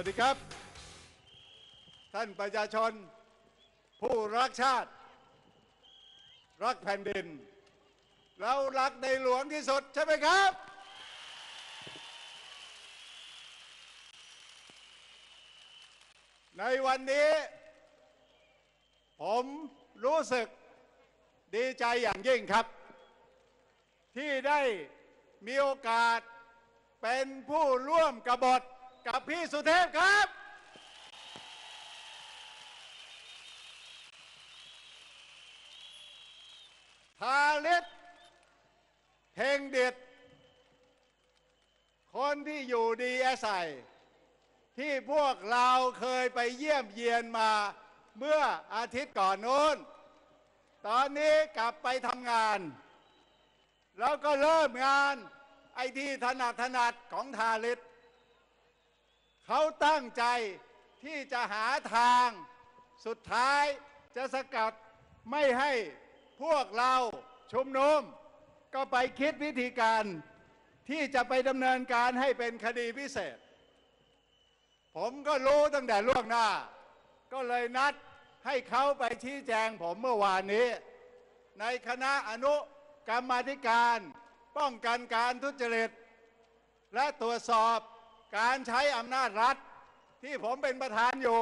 วัสดีครับ ท่านประชาชน ผู้รักชาติ รักแผ่นดิน เรารักในหลวงที่สุดใช่ไหมครับ ในวันนี้ ผมรู้สึกดีใจอย่างยิ่งครับ ที่ได้มีโอกาสเป็นผู้ร่วมกบฏ กับพี่สุเทพครับทาลิศเพ่งเด็ด คนที่อยู่ดีแอสไอที่พวกเราเคยไปเยี่ยมเยียนมาเมื่ออาทิตย์ก่อนนู้น ตอนนี้กลับไปทำงาน แล้วก็เริ่มงานไอที่ถนัดถนัดของทาลิศ เขาตั้งใจที่จะหาทางสุดท้ายจะสกัดไม่ให้พวกเราชุมนุม ก็ไปคิดวิธีการที่จะไปดำเนินการให้เป็นคดีพิเศษ ผมก็รู้ตั้งแต่ล่วงหน้า ก็เลยนัดให้เขาไปชี้แจงผมเมื่อวานนี้ ในคณะอนุกรรมาธิการ ป้องกันการทุจริต และตรวจสอบ การใช้อำนาจรัฐ ที่ผมเป็นประธานอยู่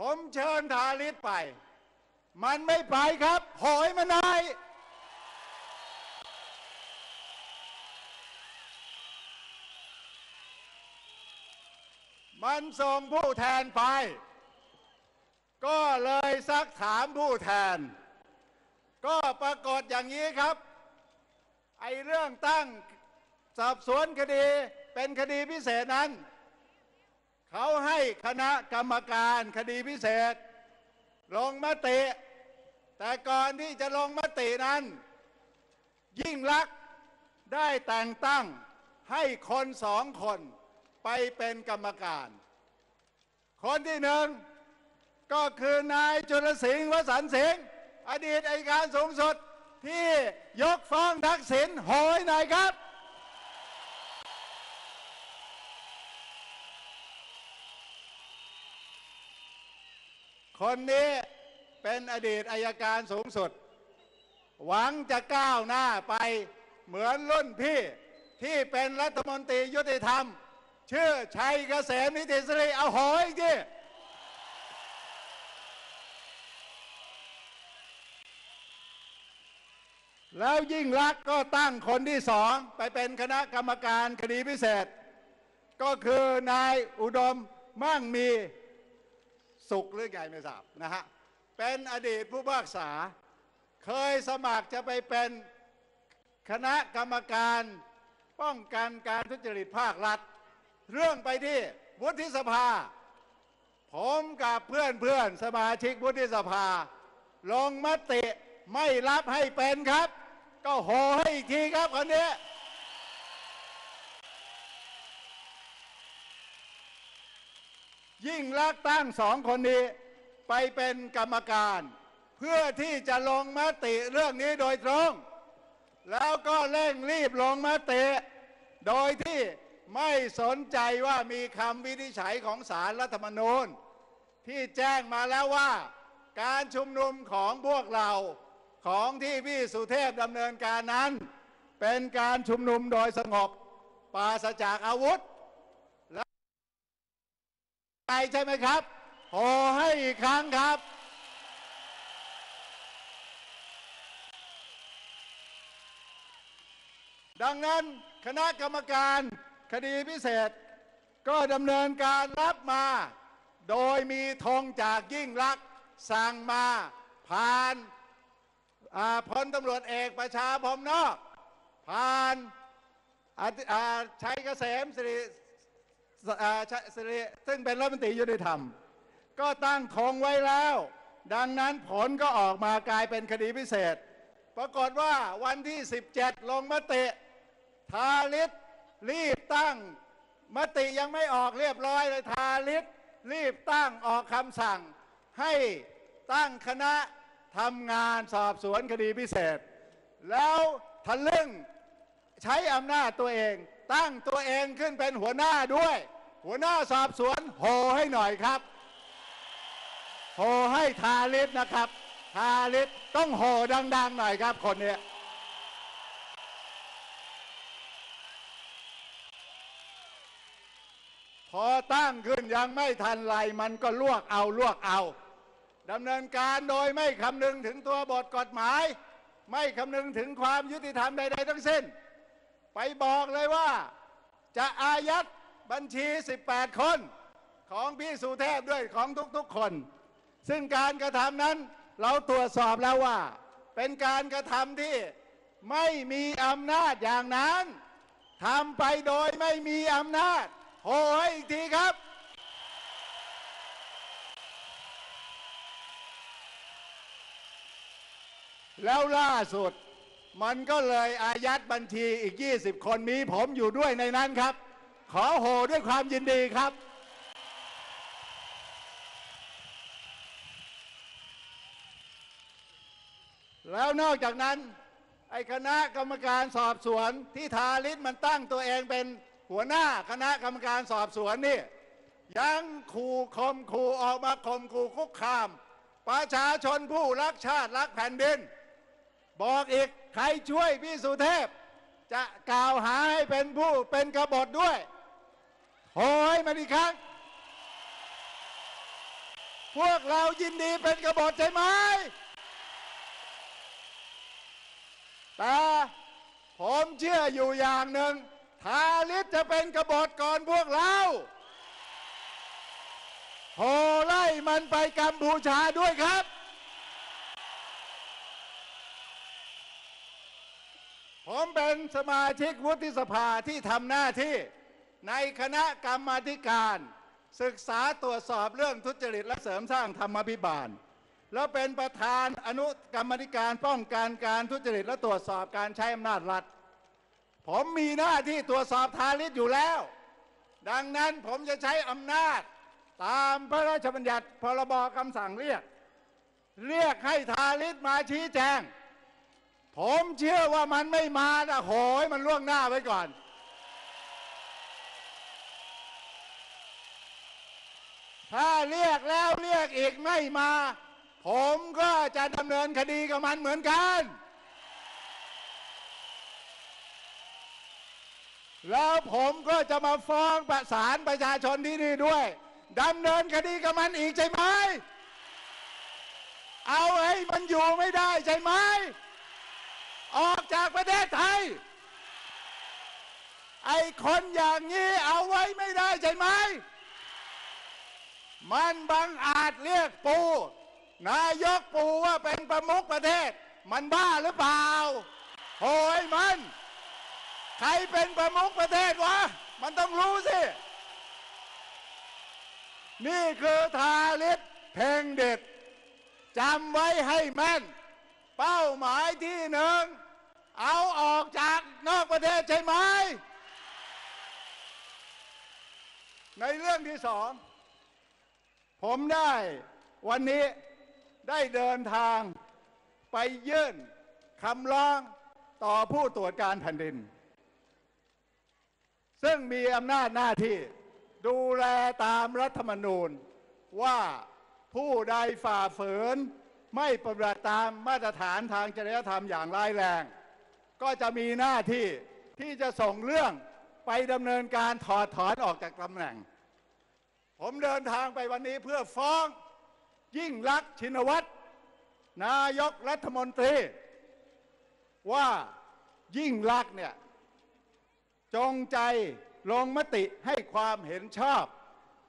ผมเชิญทาลิศไป มันไม่ไปครับหอยมันนายมันส่งผู้แทนไป ก็เลยซักถามผู้แทน ก็ปรากฏอย่างนี้ครับ ไอเรื่องตั้งสอบสวนคดี เป็นคดีพิเศษนั้น เขาให้คณะกรรมการคดีพิเศษ ลงมติ แต่ก่อนที่จะลงมตินั้น ยิ่งลักษณ์ได้แต่งตั้งให้คนสองคนไปเป็นกรรมการ คนที่หนึ่งก็คือนายจุลสิงห์วสันต์สิงห์อดีตอัยการสูงสุดที่ยกฟ้องทักษิณโหยน่อยครับ คนนี้เป็นอดีตอายการสูงสุด หวังจะก้าวหน้าไปเหมือนรุ่นพี่ที่เป็นรัฐมนตรียุติธรรม ชื่อชัยเกษมนิติสริเอาหอยที่แล้วยิ่งรักก็ตั้งคนที่สองไปเป็นคณะกรรมการคดีพิเศษ ก็คือนายอุดมมั่งมี สุขหรือไงไม่ทราบนะฮะเป็นอดีตผู้พิพากษา เคยสมัครจะไปเป็นคณะกรรมการป้องกันการทุจริตภาครัฐ เรื่องไปที่วุฒิสภา ผมกับเพื่อนเพื่อนๆสมาชิกวุฒิสภา ลงมติไม่รับให้เป็นครับ ก็โหให้อีกทีครับคนนี้ ยิ่งลักษณ์ตั้งสองคนนี้ ไปเป็นกรรมการ เพื่อที่จะลงมติเรื่องนี้โดยตรง แล้วก็เร่งรีบลงมติ โดยที่ไม่สนใจว่ามีคำวินิจฉัยของศาลรัฐธรรมนูญ ที่แจ้งมาแล้วว่า การชุมนุมของพวกเราของที่พี่สุเทพดำเนินการนั้น เป็นการชุมนุมโดยสงบปราศจากอาวุธ ไปใช่ไหมครับขอให้อีกครั้งครับ ดังนั้นคณะกรรมการคดีพิเศษ ก็ดำเนินการรับมา โดยมีธงจากยิ่งลักษณ์สั่งมาผ่านาพลตำรวจเอกประชาพรมนอก ผ่านาชัยเกษมสิริ สิริซึ่งเป็นรัฐมนตรียุติธรรม ก็ตั้งธงไว้แล้ว ดังนั้นผลก็ออกมากลายเป็นคดีพิเศษ ปรากฏว่าวันที่ 17 ลงมติทาลิศรีบตั้ง มติยังไม่ออกเรียบร้อยเลยทาลิศรีบตั้งออกคำสั่ง ให้ตั้งคณะทำงานสอบสวนคดีพิเศษ แล้วทะลึ่งใช้อำนาจตัวเอง ตั้งตัวเองขึ้นเป็นหัวหน้าด้วย หัวหน้าสอบสวนโหให้หน่อยครับโหให้ทาลิศนะครับทาลิศต้องโหดัง ๆ หน่อยครับคนเนี้ยพอตั้งขึ้นยังไม่ทันไรมันก็ลวกเอาลวกเอาดำเนินการโดยไม่คำนึงถึงตัวบทกฎหมาย ไม่คำนึงถึงความยุติธรรมใด ๆ ทั้งสิ้น ไปบอกเลยว่า จะอายัดบัญชี 18 คนของพี่สุเทพด้วยของทุกๆคน ซึ่งการกระทำนั้นเราตรวจสอบแล้วว่า เป็นการกระทำที่ไม่มีอำนาจอย่างนั้นทำไปโดยไม่มีอำนาจโหให้อีกทีครับ แล้วล่าสุด มันก็เลยอายัดบัญชีอีก 20 คนมีผมอยู่ด้วยในนั้นครับ ขอโหด้วยความยินดีครับ แล้วนอกจากนั้น ไอ้คณะกรรมการสอบสวนที่ทาลิศมันตั้งตัวเองเป็นหัวหน้าคณะกรรมการสอบสวนนี่ยังขู่คมขู่ออกมาคมขู่คุกคาม ประชาชนผู้รักชาติรักแผ่นดิน บอกอีก ครช่วยพี่สุเทพ จะกล่าวหาให้เป็นผู้เป็นกบฏด้วยโหยมันอีกครั้ง พวกเรายินดีเป็นกบฏใช่ไหมแต่ผมเชื่ออยู่อย่างหนึ่งทาลิศจะเป็นกบฏก่อนพวกเราโหไล่มันไปกัมพูชาด้วยครับ ผมเป็นสมาชิกวุฒิสภาที่ทำหน้าที่ในคณะกรรมาการ ศึกษาตรวจสอบเรื่องทุจริตและเสริมสร้างธรรมพิบาล แล้วเป็นประธานอนุกรรมธิการป้องกันการทุจริตและตรวจสอบการใช้อำนาจรัฐ ผมมีหน้าที่ตรวจสอบทาริศอยู่แล้ว ดังนั้นผมจะใช้อำนาจตามพระราชบัญญัติพรบคำสั่งเรียก เรียกให้ทาริศมาชี้แจง ผมเชื่อว่ามันไม่มานะโหยมันล่วงหน้าไว้ก่อน ถ้าเรียกแล้วเรียกอีกไม่มา ผมก็จะดำเนินคดีกับมันเหมือนกัน แล้วผมก็จะมาฟ้องประสานประชาชนที่นี่ด้วยดำเนินคดีกับมันอีกใช่ไหม เอาให้มันอยู่ไม่ได้ใช่ไหม ออกจากประเทศไทย ไอ้คนอย่างนี้เอาไว้ไม่ได้ใช่ไหม มันบังอาจเรียกปู นายกปูว่าเป็นประมุขประเทศ มันบ้าหรือเปล่าโหยมัน ใครเป็นประมุขประเทศวะ มันต้องรู้สิ นี่คือทาลิศเพ่งเด็ดจำไว้ให้แม่น เป้าหมายที่หนึ่งเอาออกจากนอกประเทศใช่ไหม ในเรื่องที่สอง ผมได้วันนี้ได้เดินทางไปยื่นคำร้องต่อผู้ตรวจการแผ่นดิน ซึ่งมีอำนาจหน้าที่ ดูแลตามรัฐธรรมนูญ ว่าผู้ใดฝ่าฝืน ไม่ปฏิบัติตามมาตรฐานทางจริยธรรมอย่างร้ายแรง ก็จะมีหน้าที่ที่จะส่งเรื่องไปดำเนินการถอดถอนออกจากตำแหน่ง ผมเดินทางไปวันนี้เพื่อฟ้องยิ่งลักษณ์ชินวัตรนายกรัฐมนตรี ว่ายิ่งลักษณ์เนี่ย จงใจลงมติให้ความเห็นชอบ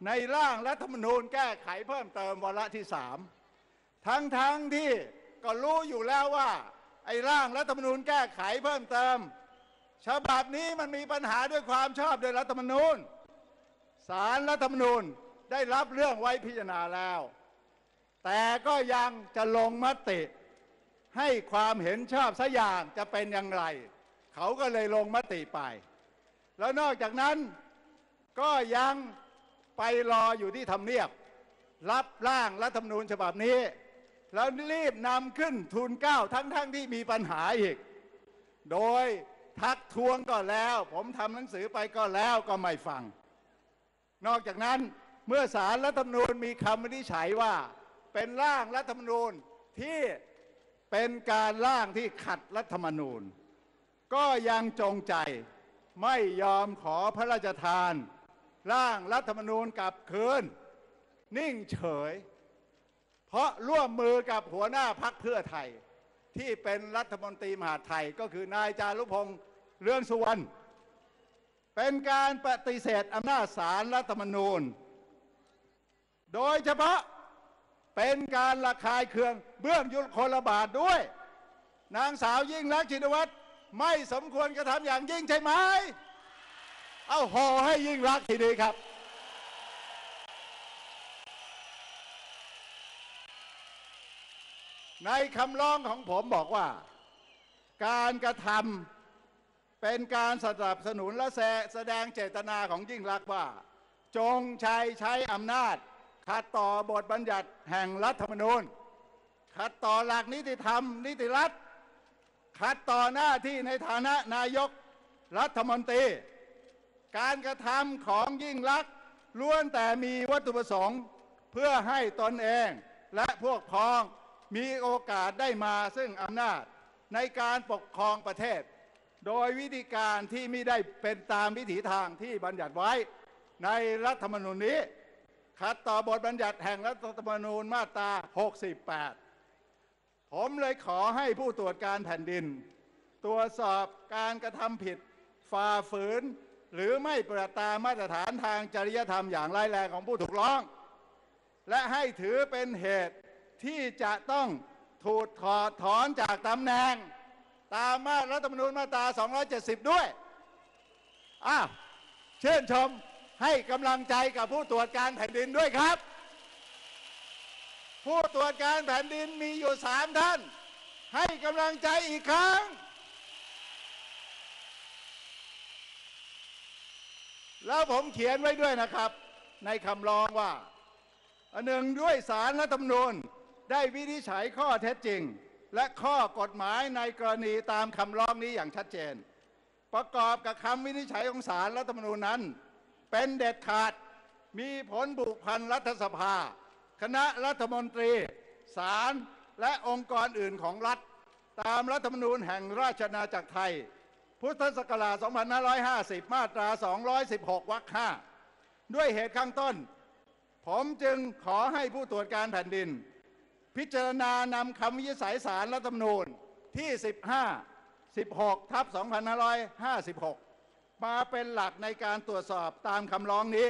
ในร่างรัฐธรรมนูญแก้ไขเพิ่มเติมวาระที่สาม ทั้งทั้งที่ก็รู้อยู่แล้วว่า ไอ้ร่างรัฐธรรมนูญแก้ไขเพิ่มเติมฉบับนี้มันมีปัญหาด้วยความชอบโดยรัฐธรรมนูญสารรัฐธรรมนูญได้รับเรื่องไว้พิจารณาแล้ว แต่ก็ยังจะลงมติ ให้ความเห็นชอบสัอย่างจะเป็นอย่างไร เขาก็เลยลงมติไป แล้วนอกจากนั้นก็ยังไปรออยู่ที่ทำเนียบ รับร่างรัฐธรรมนูญฉบับนี้ แล้วรีบนำขึ้นทูลเก้าทั้งๆทที่มีปัญหาอีก โดยทักท้วงก็แล้ว ผมทำหนังสือไปก็แล้วก็ไม่ฟัง นอกจากนั้นเมื่อสารรัฐธรรมนูญมีคำวินิจฉัยว่า เป็นร่างรัฐธรรมนูญที่เป็นการร่างที่ขัดรัฐธรรมนูญ ก็ยังจงใจไม่ยอมขอพระราชทาน ร่างรัฐธรรมนูญกลับคืน นิ่งเฉย เพราะร่วมมือกับหัวหน้าพักเพื่อไทย ที่เป็นรัฐมนตรีมหาไทยก็คือนายจารุพงษ์เรืองสุวรรณเป็นการปฏิเสธอำนาจศาลรัฐธรรมนูญ โดยเฉพาะเป็นการระคายเคืองเบื้องยุคนละบาทด้วย นางสาวยิ่งรักชินวัตรไม่สมควรกระทำอย่างยิ่งใช่ไหม เอาห่อให้ยิ่งรักทีดีครับ ในคำร้องของผมบอกว่า การกระทำเป็นการสนับสนุนและแสดงเจตนาของยิ่งรักษณ์ว่า จงใช้ใช้อำนาจ ขัดต่อบทบัญญัติแห่งรัฐธรรมนูญ ขัดต่อหลักนิติธรรม นิติรัฐ ขัดต่อหน้าที่ในฐานะนายกรัฐมนตรี การกระทำของยิ่งลักษณ์ล้วนแต่มีวัตถุประสงค์เพื่อให้ตนเองและพวกพ้อง มีโอกาสได้มาซึ่งอำนาจในการปกครองประเทศ โดยวิธีการที่ไม่ได้เป็นตามวิถีทางที่บัญญัติไว้ ในรัฐธรรมนูญนี้ ขัดต่อบทบัญญัติแห่งรัฐธรรมนูญมาตรา 68 ผมเลยขอให้ผู้ตรวจการแผ่นดิน ตรวจสอบการกระทำผิดฝ่าฝืน หรือไม่ปฏิบัติตามมาตรฐานทางจริยธรรมอย่างร้ายแรงของผู้ถูกร้อง และให้ถือเป็นเหตุ ที่จะต้องถูกถอดถอนจากตำแหน่ง ตามมาตรรัฐธรรมนูญมาตรา 270 ด้วยอ้าวชื่นชมให้กำลังใจกับผู้ตรวจการแผ่นดินด้วยครับ ผู้ตรวจการแผ่นดินมีอยู่สามท่าน ให้กำลังใจอีกครั้ง แล้วผมเขียนไว้ด้วยนะครับ ในคำร้องว่าหนึ่งด้วยสารรัฐธรรมนูญ ได้วินิจฉัยข้อเท็จจริง และข้อกฎหมายในกรณีตามคำร้องนี้อย่างชัดเจน ประกอบกับคำวินิจฉัยของสารรัฐธรรมนูญนั้น เป็นเด็ดขาดมีผลบุกพันรัฐสภา คณะรัฐมนตรีศาลและองค์กรอื่นของรัฐ ตามรัฐธรรมนูญแห่งราชอาณาจักรไทย พุทธศักราช 2550 มาตรา 216 วรรค 5 ด้วยเหตุข้างต้น ผมจึงขอให้ผู้ตรวจการแผ่นดิน พิจารณานำคำวินิจฉัยสารรัฐธรรมนูญที่ 15 16ทับ2556 มาเป็นหลักในการตรวจสอบตามคำร้องนี้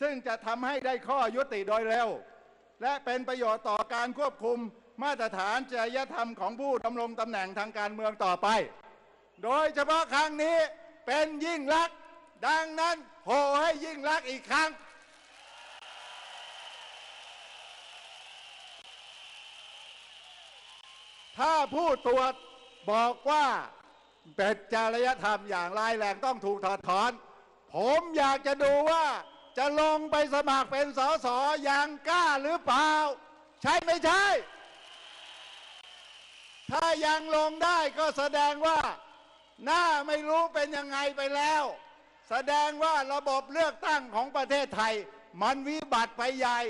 ซึ่งจะทำให้ได้ข้อยุติโดยเร็ว และเป็นประโยชน์ต่อการควบคุมมาตรฐานจริยธรรมของผู้ดำรงตำแหน่งทางการเมืองต่อไป โดยเฉพาะครั้งนี้เป็นยิ่งลักษณ์ดังนั้นโหให้ยิ่งลักษณ์อีกครั้ง ถ้าผู้ตรวจบอกว่าเป็นจริยธรรมอย่างร้ายแรงต้องถูกถอดถอน ผมอยากจะดูว่าจะลงไปสมัครเป็นสสอย่างกล้าหรือเปล่า ใช่ไม่ใช่ ถ้ายังลงได้ก็แสดงว่า หน้าไม่รู้เป็นยังไงไปแล้ว แสดงว่าระบบเลือกตั้งของประเทศไทย มันวิบัติไปใหญ่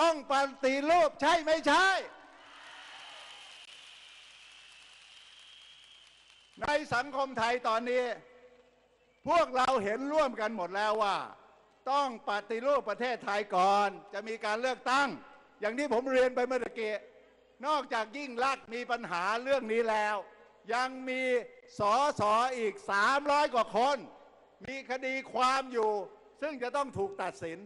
ต้องปฏิรูปใช่ไม่ใช่ ในสังคมไทยตอนนี้ พวกเราเห็นร่วมกันหมดแล้วว่า ต้องปฏิรูปประเทศไทยก่อนจะมีการเลือกตั้ง อย่างที่ผมเรียนไปเมื่อกี้นอกจากยิ่งลักษณ์มีปัญหาเรื่องนี้แล้ว ยังมีสอสออีก 300 กว่าคน มีคดีความอยู่ ซึ่งจะต้องถูกตัดสิน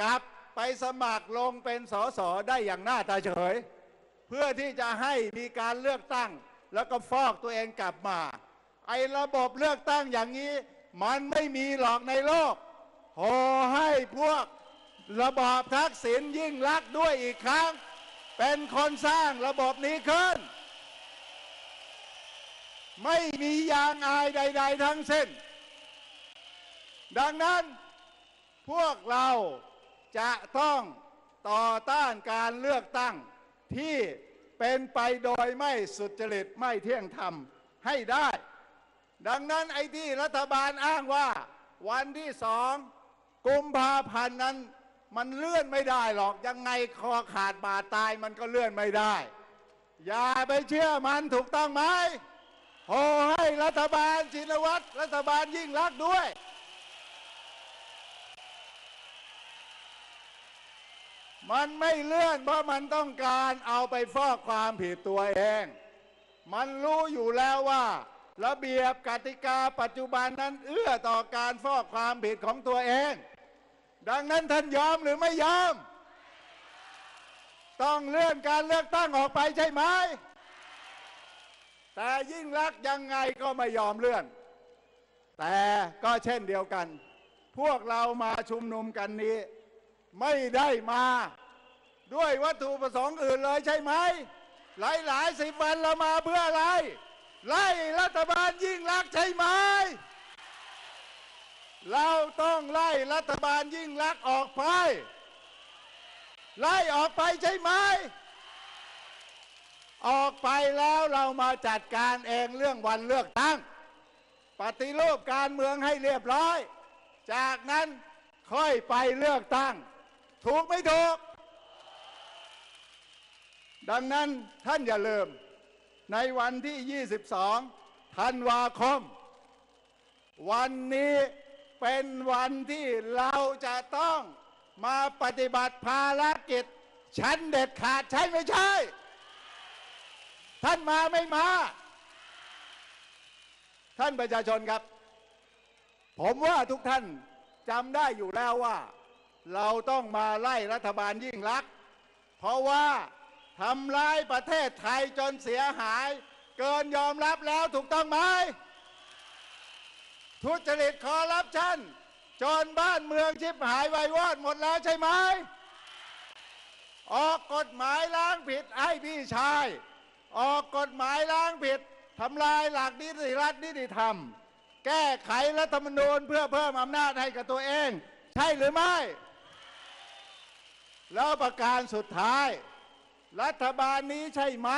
กลับไปสมัครลงเป็นสอสอได้อย่างหน้าตาเฉย เพื่อที่จะให้มีการเลือกตั้ง แล้วก็ฟอกตัวเองกลับมา ไอ้ระบบเลือกตั้งอย่างนี้ มันไม่มีหรอกในโลกขอให้พวกระบอบทักษิณยิ่งรักด้วยอีกครั้ง เป็นคนสร้างระบบนี้ขึ้น ไม่มียางอายใด ๆ ทั้งสิ้น ดังนั้นพวกเราจะต้องต่อต้านการเลือกตั้งที่ เป็นไปโดยไม่สุจริตไม่เที่ยงธรรมให้ได้ ดังนั้นไอ้ที่รัฐบาลอ้างว่า วันที่สองกุมภาพันธ์นั้นมันเลื่อนไม่ได้หรอก ยังไงคอขาดบาดตายมันก็เลื่อนไม่ได้ อย่าไปเชื่อมันถูกต้องไหมโอให้รัฐบาลชินวัตรรัฐบาลยิ่งรักด้วย มันไม่เลื่อน เพราะมันต้องการเอาไปฟอกความผิดตัวเอง มันรู้อยู่แล้วว่า ระเบียบกติกาปัจจุบันนั้นเอื้อต่อการฟอกความผิดของตัวเอง ดังนั้นท่านยอมหรือไม่ยอม ต้องเลื่อนการเลือกตั้งออกไปใช่ไหม แต่ยิ่งรักยังไงก็ไม่ยอมเลื่อน แต่ก็เช่นเดียวกัน พวกเรามาชุมนุมกันนี้ ไม่ได้มา ด้วยวัตถุประสงค์อื่นเลยใช่ไหม หลายหลายสิบวันเรามาเพื่ออะไร ไล่รัฐบาลยิ่งรักษณ์ใช่ไหม เราต้องไล่รัฐบาลยิ่งรักษ์ออกไป ไล่ออกไปใช่ไหม ออกไปแล้วเรามาจัดการเองเรื่องวันเลือกตั้ง ปฏิรูปการเมืองให้เรียบร้อย จากนั้นค่อยไปเลือกตั้ง ถูกไม่ถูก ดังนั้นท่านอย่าลืม ในวันที่ 22 ธันวาคม วันนี้เป็นวันที่เราจะต้องมาปฏิบัติภารกิจ ชั้นเด็ดขาดใช่ไม่ใช่ ท่านมาไม่มา ท่านประชาชนครับ ผมว่าทุกท่านจำได้อยู่แล้วว่า เราต้องมาไล่รัฐบาลยิ่งลักษณ์เพราะว่าทำร้ายประเทศไทยจนเสียหาย เกินยอมรับแล้วถูกต้องไหมทุจริตคอร์รัปชันจนบ้านเมืองชิบหายไวายวอดหมดแล้วใช่ไหมออกกฎหมายล้างผิดให้พี่ชาย ออกกฎหมายล้างผิดทำลายหลักนิติรัฐนิติธรรม แก้ไขรัฐธรรมนูญเพื่อเพิ่มอำนาจให้กับตัวเอง ใช่หรือไม่ แล้วประการสุดท้าย รัฐบาลนี้ใช่ไหม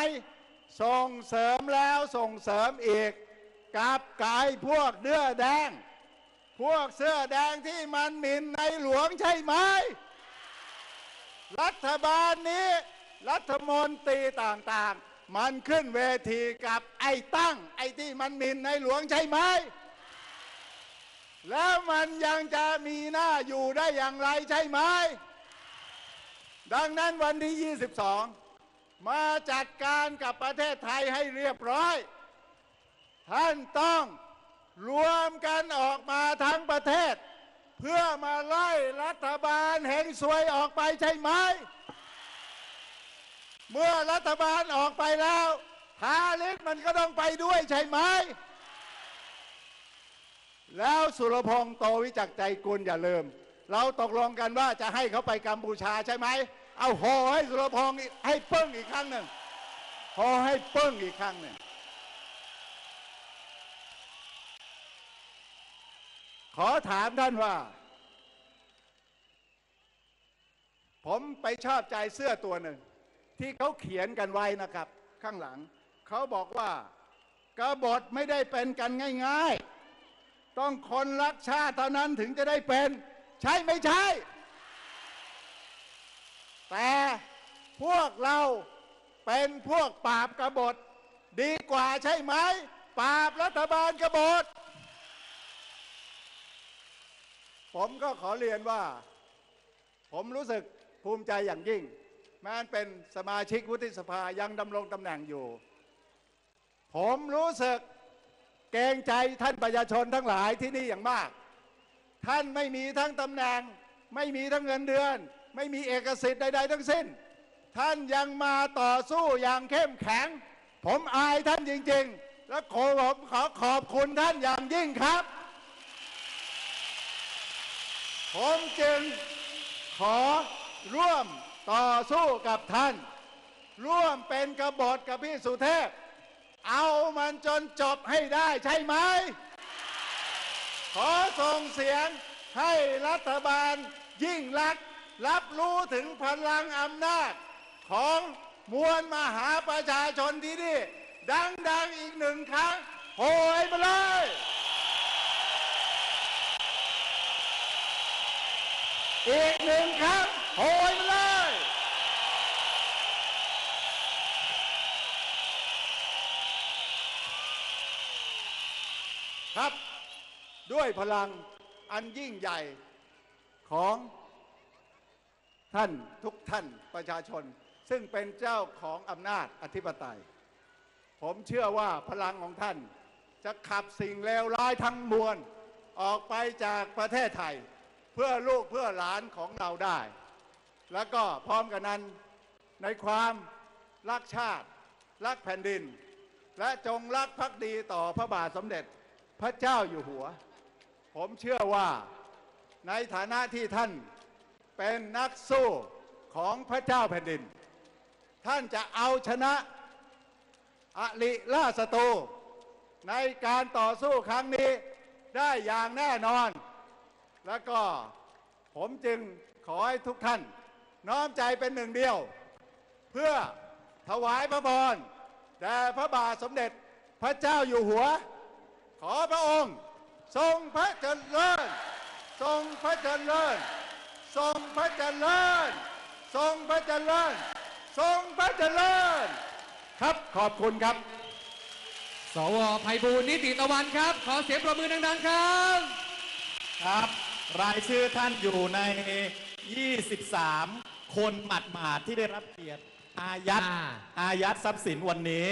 ส่งเสริมแล้วส่งเสริมอีกกับกายพวกเนื้อแดง พวกเสื้อแดงที่มันหมิ่นในหลวงใช่ไหม รัฐบาลนี้ รัฐมนตรีต่างๆ มันขึ้นเวทีกับไอ้ตั้ง ไอ้ที่มันหมิ่นในหลวงใช่ไหม แล้วมันยังจะมีหน้าอยู่ได้อย่างไรใช่ไหม ดังนั้นวันที่ 22 มาจัดการกับประเทศไทยให้เรียบร้อย ท่านต้องรวมกันออกมาทั้งประเทศ เพื่อมาไล่รัฐบาลแห่งซวยออกไปใช่ไหม เมื่อรัฐบาลออกไปแล้วทาลิกมันก็ต้องไปด้วยใช่ไหม แล้วสุรพงษ์โตวิจักใจกุลอย่าลืม เราตกลงกันว่าจะให้เขาไปกัมพูชาใช่ไหม เอาโหให้สุรพงษ์อีกให้เปึ้งอีกครั้งหนึ่งโหให้เปึ้งอีกครั้งหนึ่งขอถามท่านว่า ผมไปชอบใจเสื้อตัวหนึ่ง ที่เขาเขียนกันไว้นะครับ ข้างหลัง เขาบอกว่ากบฏไม่ได้เป็นกันง่าย ๆ ต้องคนรักชาติเท่านั้นถึงจะได้เป็น ใช่ไม่ใช่ แต่พวกเราเป็นพวกปราบกบฏ ดีกว่าใช่ไหมปราบรัฐบาลกบฏ ผมก็ขอเรียนว่า ผมรู้สึกภูมิใจอย่างยิ่ง แม้เป็นสมาชิกวุฒิสภายังดำรงตำแหน่งอยู่ ผมรู้สึกเกรงใจท่านประชาชนทั้งหลายที่นี่อย่างมาก ท่านไม่มีทั้งตำแหน่ง ไม่มีทั้งเงินเดือน ไม่มีเอกสิทธิ์ใด ๆ ทั้งสิ้น ท่านยังมาต่อสู้อย่างเข้มแข็ง ผมอายท่านจริง ๆ และขอผมขอขอบคุณท่านอย่างยิ่งครับ ผมจึงขอร่วมต่อสู้กับท่าน ร่วมเป็นกบฏกับพี่สุเทพ เอามันจนจบให้ได้ใช่ไหม ขอส่งเสียงให้รัฐบาลยิ่งรักษ รับรู้ถึงพลังอำนาจของมวลมหาประชาชนที่นี่ ดัง ๆ อีกหนึ่งครั้งโหยมาเลยอีกหนึ่งครั้งโหยมาเลยครับ ด้วยพลังอันยิ่งใหญ่ของ ท่านทุกท่านประชาชน ซึ่งเป็นเจ้าของอำนาจอธิปไตย ผมเชื่อว่าพลังของท่าน จะขับสิ่งเลวร้ายทั้งมวล ออกไปจากประเทศไทย เพื่อลูกเพื่อหลานของเราได้ แล้วก็พร้อมกันนั้นในความรักชาติ รักแผ่นดิน และจงรักภักดีต่อพระบาทสมเด็จพระเจ้าอยู่หัว ผมเชื่อว่าในฐานะที่ท่าน เป็นนักสู้ของพระเจ้าแผ่นดิน ท่านจะเอาชนะอริล่าศัตรูในการต่อสู้ครั้งนี้ได้อย่างแน่นอน แล้วก็ผมจึงขอให้ทุกท่าน น้อมใจเป็นหนึ่งเดียว เพื่อถวายพระพรแด่พระบาทสมเด็จพระเจ้าอยู่หัว ขอพระองค์ ทรงพระเจริญ ทรงพระเจริญ ทรงพระเจริญ ทรงพระเจริญ ทรงพระเจริญ ครับขอบคุณครับ สวไพบูลย์นิติตะวันครับ ขอเสียงประมือดังๆครับ ครับ รายชื่อท่านอยู่ใน 23 คนหมัดหมาดๆที่ได้รับเกียรติอายัดอ่า อายัดทรัพย์สินวันนี้